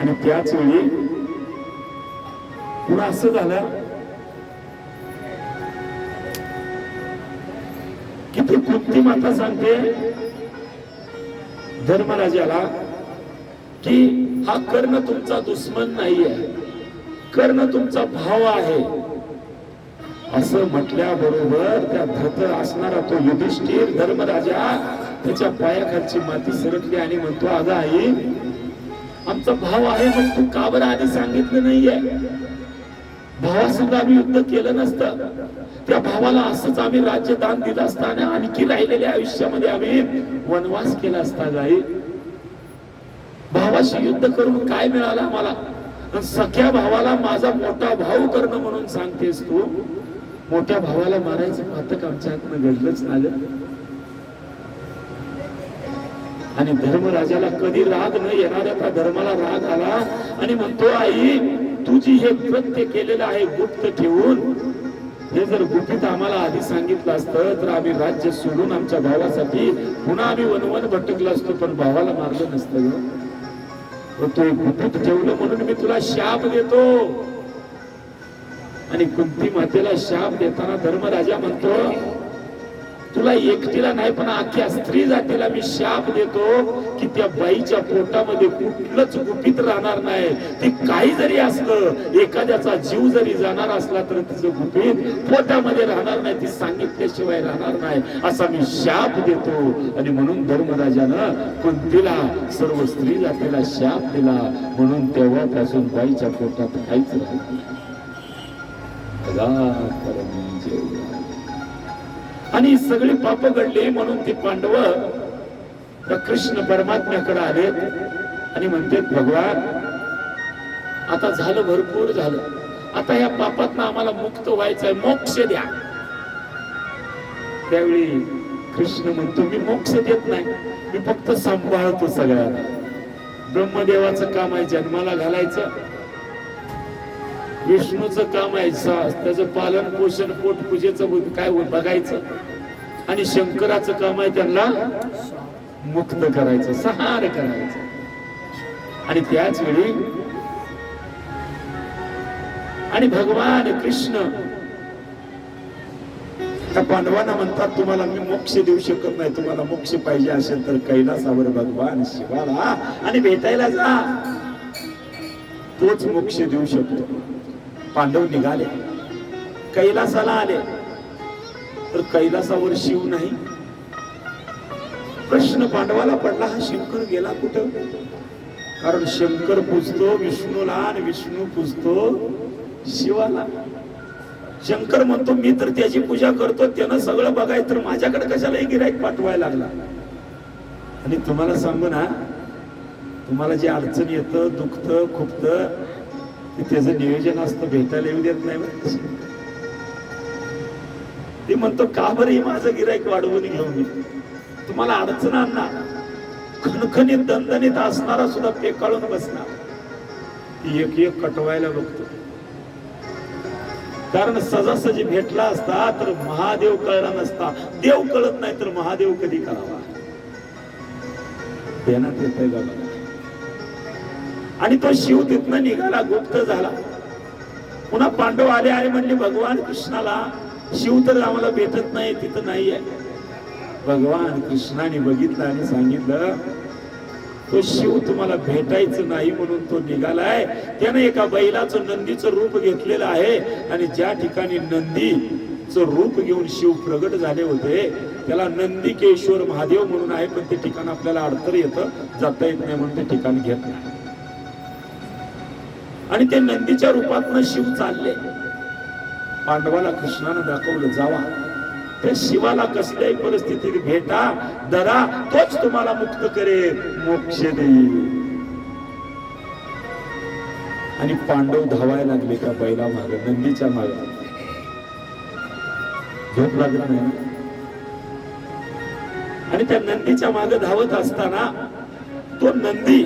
आणि त्याच वेळी पुन्हा असं झालं की ती कुंती माता सांगते धर्मराजाला की हा कर्ण तुमचा दुश्मन नाहीये. कर्ण तुमचा भाव आहे. असं म्हटल्याबरोबर त्या धत असणारा तो युधिष्ठिर धर्मराजा त्याच्या पायाखालची माती सरकली आणि म्हणतो अगं आई आमचा भाव आहे मग तू का बरं आधी सांगितलं नाहीये? भावासंग आम्ही युद्ध केलं नसतं. त्या भावाला असंच आम्ही राज्य दान दिलं असतं आणि आणखी राहिलेल्या आयुष्यामध्ये आम्ही वनवास केला असता जाईल भावाशी युद्ध करून काय मिळालं आम्हाला? सख्या भावाला माझा मोठा भाऊ करणं म्हणून सांगतेस तू? मोठ्या भावाला मारायचं पातक आमच्या हातनं घडलंच ना आणि धर्मराजाला कधी राग न येणाऱ्या त्या धर्माला राग आला आणि म्हणतो आई तुझी हे कृत्य केलेलं आहे गुप्त ठेवून. हे जर गुपित आम्हाला आधी सांगितलं असतं तर आम्ही राज्य सोडून आमच्या भावासाठी पुन्हा आम्ही वनवन भटकलो असतो पण भावाला मारलं नसतं तो गुपित ठेवलं म्हणून मी तुला शाप देतो. आणि कुंती मातेला शाप देताना धर्मराजा म्हणतो तुला एकटीला नाही पण अख्ख्या स्त्री जातीला मी शाप देतो की त्या बाईच्या पोटामध्ये कुठलंच गुपित राहणार नाही. ती काही जरी असलं एखाद्याचा जीव जरी जाणार असला तर तिचं गुपित पोटामध्ये राहणार नाही ती सांगितल्याशिवाय राहणार नाही. असा मी शाप देतो. आणि म्हणून धर्मराजानं कुंतीला सर्व स्त्री जातीला शाप दिला. म्हणून तेव्हापासून बाईच्या पोटात काहीच राहत आणि सगळी पाप घडली म्हणून ती पांडव त्या कृष्ण परमात्म्याकडे आले आणि म्हणतात भगवान आता झालं भरपूर झालं. आता या पापात आम्हाला मुक्त व्हायचंय. मोक्ष द्या. त्यावेळी कृष्ण म्हणतो मी मोक्ष देत नाही. मी फक्त सांभाळतो सगळ्यांना. ब्रह्मदेवाचं काम आहे जन्माला घालायचं. विष्णूचं काम आहे त्याचं पालन पोषण पोट पूजेचं काय बघायचं. आणि शंकराचं काम आहे त्यांना मुक्त करायचं सहार करायचं. आणि त्याच वेळी आणि भगवान कृष्ण त्या पांडवांना म्हणतात तुम्हाला मी मोक्ष देऊ शकत नाही तुम्हाला मोक्ष पाहिजे असेल तर कैलासावर भगवान शिवाला आणि भेटायला जा. तोच मोक्ष देऊ शकतो. पांडव निघाले. कैलासाला आले. तर कैलासावर शिव नाही. प्रश्न पांडवाला पडला हा शंकर गेला कुठं? कारण शंकर पूजतो विष्णूला आणि विष्णू पूजतो शिवाला. शंकर म्हणतो मी तर त्याची पूजा करतो त्यानं सगळं बघाय तर माझ्याकडे कशालाही गिराईक पाठवायला लागला? आणि तुम्हाला सांगू ना तुम्हाला जे अडचण येतं दुखतं खुपतं ते त्याचं नियोजन असतं भेटायला येऊ देत नाही ते म्हणतो का बरं हे माझं गिरायक वाढवून घेऊन मी तुम्हाला अडचण आणणार. खणखणीत दणदणीत असणारा सुद्धा पेकाळून बसणार. एक एक कटवायला बघतो. कारण सजासजी भेटला असता तर महादेव कळला नसता. देव कळत नाही तर महादेव कधी करावा देण्यात येतंय का बघा आणि तो शिव तिथनं निघाला गुप्त झाला. पुन्हा पांडव आले आहे म्हणले भगवान कृष्णाला शिव तर आम्हाला भेटत नाही तिथं नाहीये भगवान कृष्णाने बघितलं आणि सांगितलं तो शिव तुम्हाला भेटायचं नाही म्हणून तो निघालाय. त्याने एका बैलाचं नंदीचं रूप घेतलेलं आहे आणि ज्या ठिकाणी नंदीचं रूप घेऊन शिव प्रगट झाले होते त्याला नंदिकेश्वर महादेव म्हणून आहे पण ते ठिकाण आपल्याला अडतर येतं जाता येत नाही म्हणून ते ठिकाण घेत नाही. आणि ते नंदीच्या रूपातनं शिव चालले. पांडवाला कृष्णानं दाखवलं जावा. त्या शिवाला कसल्याही परिस्थितीत भेटा दरा तोच तुम्हाला मुक्त करेल मोक्ष देईल. आणि पांडव धावायला लागले का बैला माग नंदीच्या माग. झोप लागला नाही आणि त्या नंदीच्या मागे धावत असताना तो नंदी